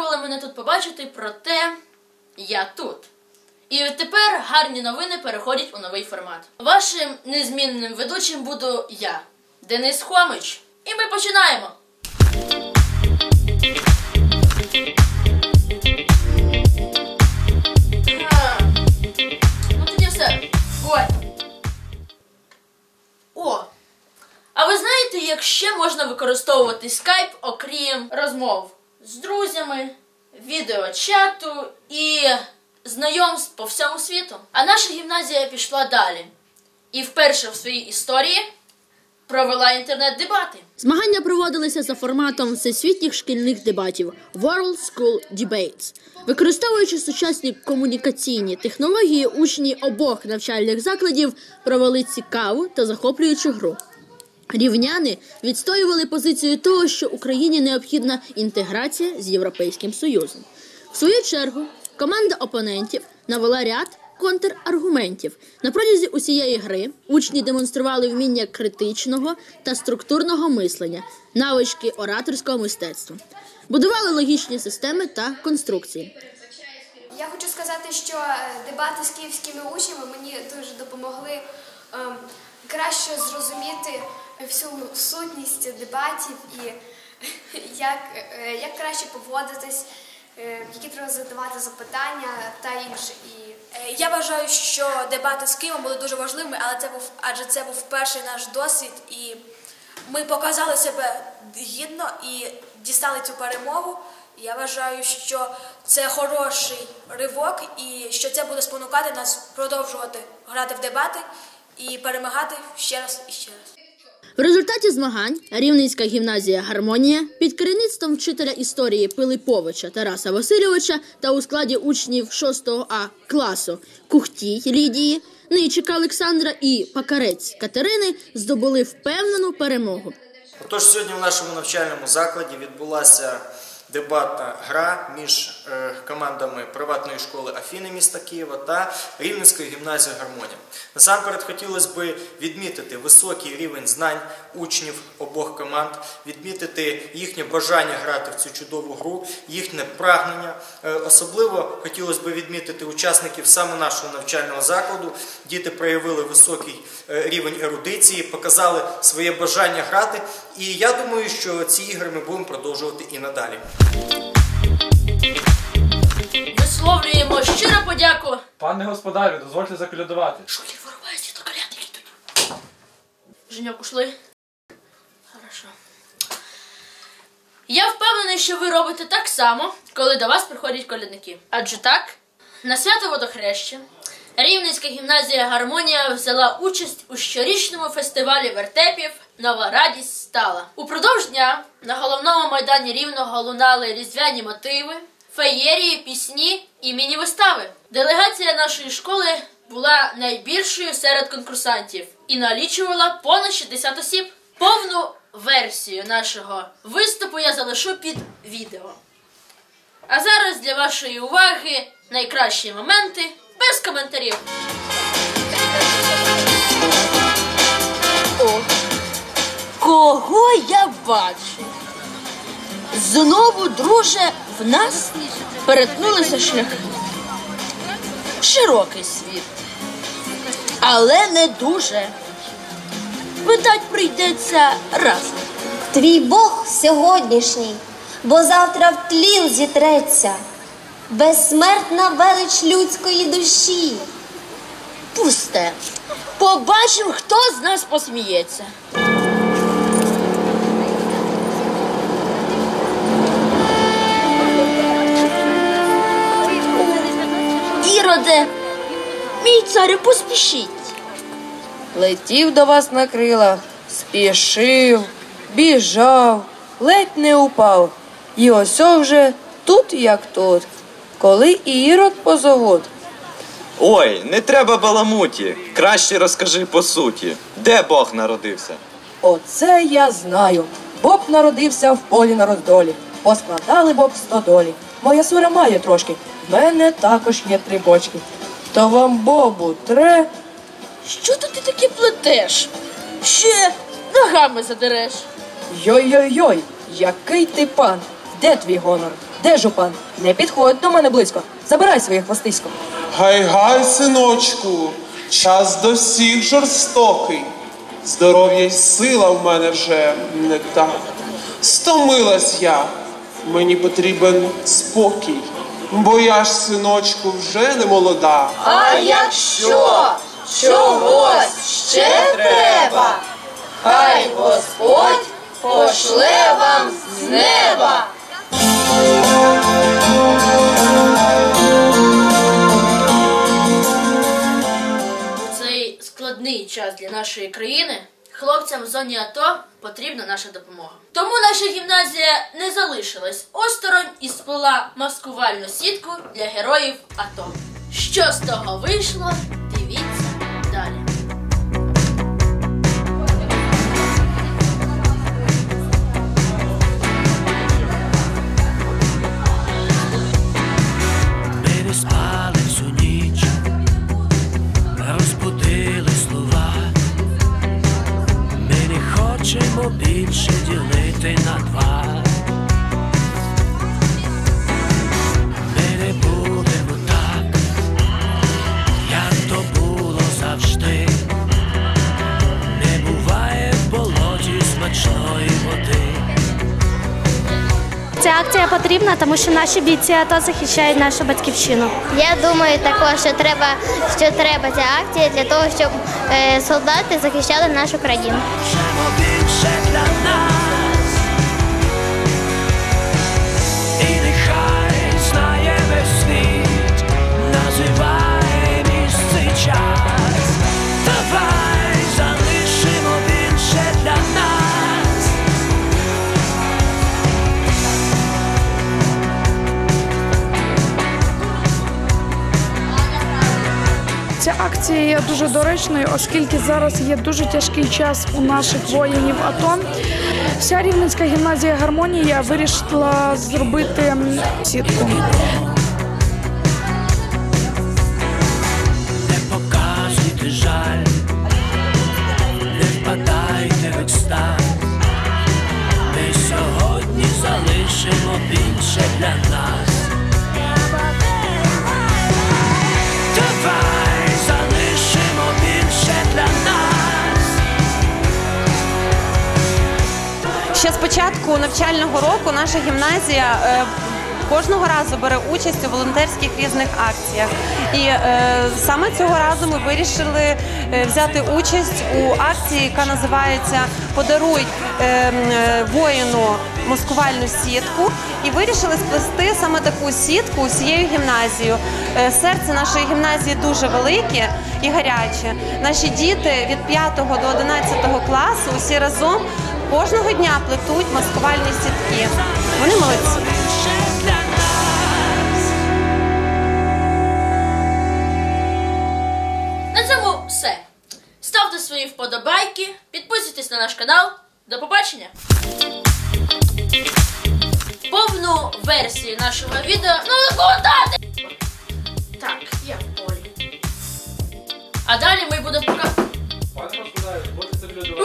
мене тут побачити, проте я тут. І тепер гарні новини переходять у новий формат. Вашим незмінним ведучим буду я, Денис Хомич. І ми починаємо. Ну тоді все. Бувайте. О! А ви знаєте, як ще можна використовувати скайп, окрім розмов з друзями, відеочату і знайомств по всьому світу? А наша гімназія пішла далі. І вперше в своїй історії провела інтернет-дебати. Змагання проводилися за форматом всесвітніх шкільних дебатів World School Debates. Використовуючи сучасні комунікаційні технології, учні обох навчальних закладів провели цікаву та захоплюючу гру. Рівняни відстоювали позицію того, що Україні необхідна інтеграція з Європейським Союзом. В свою чергу команда опонентів навела ряд контраргументів. На протязі усієї гри учні демонстрували вміння критичного та структурного мислення, навички ораторського мистецтва, будували логічні системи та конструкції. Я хочу сказати, що е, дебати з київськими учнями мені дуже допомогли ем, краще зрозуміти всю сутність дебатів і як, е, як краще поводитись, е, які треба задавати запитання та інше. І Е, Я вважаю, що дебати з Києвом були дуже важливими, але це був адже це був перший наш досвід, і ми показали себе гідно і дістали цю перемогу. Я вважаю, що це хороший ривок, і що це буде спонукати нас продовжувати грати в дебати і перемагати ще раз і ще раз. В результаті змагань Рівненська гімназія Гармонія під керівництвом вчителя історії Пилиповича Тараса Васильовича та у складі учнів 6 А класу Кухтій Лідії, Ничика Олександра і Пакарець Катерини здобули впевнену перемогу. Отож, сьогодні в нашому навчальному закладі відбулася дебатна гра між е, командами приватної школи Афіни міста Києва та Рівненської гімназії Гармонія. Насамперед хотілося б відмітити високий рівень знань учнів обох команд, відмітити їхнє бажання грати в цю чудову гру, їхнє прагнення. Е, Особливо хотілося б відмітити учасників саме нашого навчального закладу. Діти проявили високий е, рівень ерудиції, показали своє бажання грати. І я думаю, що ці ігри ми будемо продовжувати і надалі. Висловлюємо щиро подяку. Пане господарю, дозвольте заколядувати. Шухер вирубається до колядки тут. Женьок, ушли? Хорошо. Я впевнений, що ви робите так само, коли до вас приходять колядники. Адже так, на свято водохреща Рівненська гімназія Гармонія взяла участь у щорічному фестивалі вертепів Нова радість стала. Упродовж дня на головному майдані Рівного лунали різдвяні мотиви, феєрії, пісні і міні-вистави. Делегація нашої школи була найбільшою серед конкурсантів і налічувала понад 60 осіб. Повну версію нашого виступу я залишу під відео. А зараз для вашої уваги найкращі моменти без коментарів. О, кого я бачу? Знову, друже, в нас перетнулися шляхи. Широкий світ, але не дуже. Видать, прийдеться разом. Твій Бог сьогоднішній, бо завтра в тлін зітреться, безсмертна велич людської душі. Пусте. Побачимо, хто з нас посміється. Іроде, мій царю, поспішіть. Летів до вас на крилах, спішив, біжав, ледь не упав. І ось вже тут як тут, коли ірод позовуть. Ой, не треба баламуті. Краще розкажи по суті, де Бог народився. Оце я знаю. Боб народився в полі на роздолі. Поскладали Боб стодолі. Моя сура має трошки. В мене також є три бочки. То вам Бобу тре. Що то ти таке плетеш? Ще ногами задереш. Йой-йой-йой, який ти пан? Де твій гонор? Де жупан? Не підходь до мене близько. Забирай своє хвостисько. Гай-гай, синочку, час до всіх жорстокий. Здоров'я й сила в мене вже не так. Стомилась я, мені потрібен спокій, бо я ж, синочку, вже не молода. А якщо чогось ще треба, хай Господь пошле вам з неба. Час для нашої країни хлопцям в зоні АТО потрібна наша допомога. Тому наша гімназія не залишилась осторонь і сплела маскувальну сітку для героїв АТО. Що з того вийшло, Потрібна, тому що наші бійці АТО захищають нашу батьківщину. Я думаю також, що треба, що треба ця акція для того, щоб е, солдати захищали нашу країну. Чого більше для акція є дуже доречною, оскільки зараз є дуже тяжкий час у наших воїнів АТО. Вся рівненська гімназія гармонія вирішила зробити сітку. Початку навчального року наша гімназія е, кожного разу бере участь у волонтерських різних акціях. І е, саме цього разу ми вирішили е, взяти участь у акції, яка називається Подаруй воїну маскувальну сітку. І вирішили сплести саме таку сітку усією гімназією. Серце нашої гімназії дуже велике і гаряче. Наші діти від 5 до 11 класу усі разом кожного дня плетуть маскувальні сітки. Вони молодці. На цьому все. Ставте свої вподобайки, підписуйтесь на наш канал. До побачення! Повну версію нашого відео. Ну куди? Так, я в полі. А далі ми будемо показувати. Пане господарю, дозвольте заколядувати.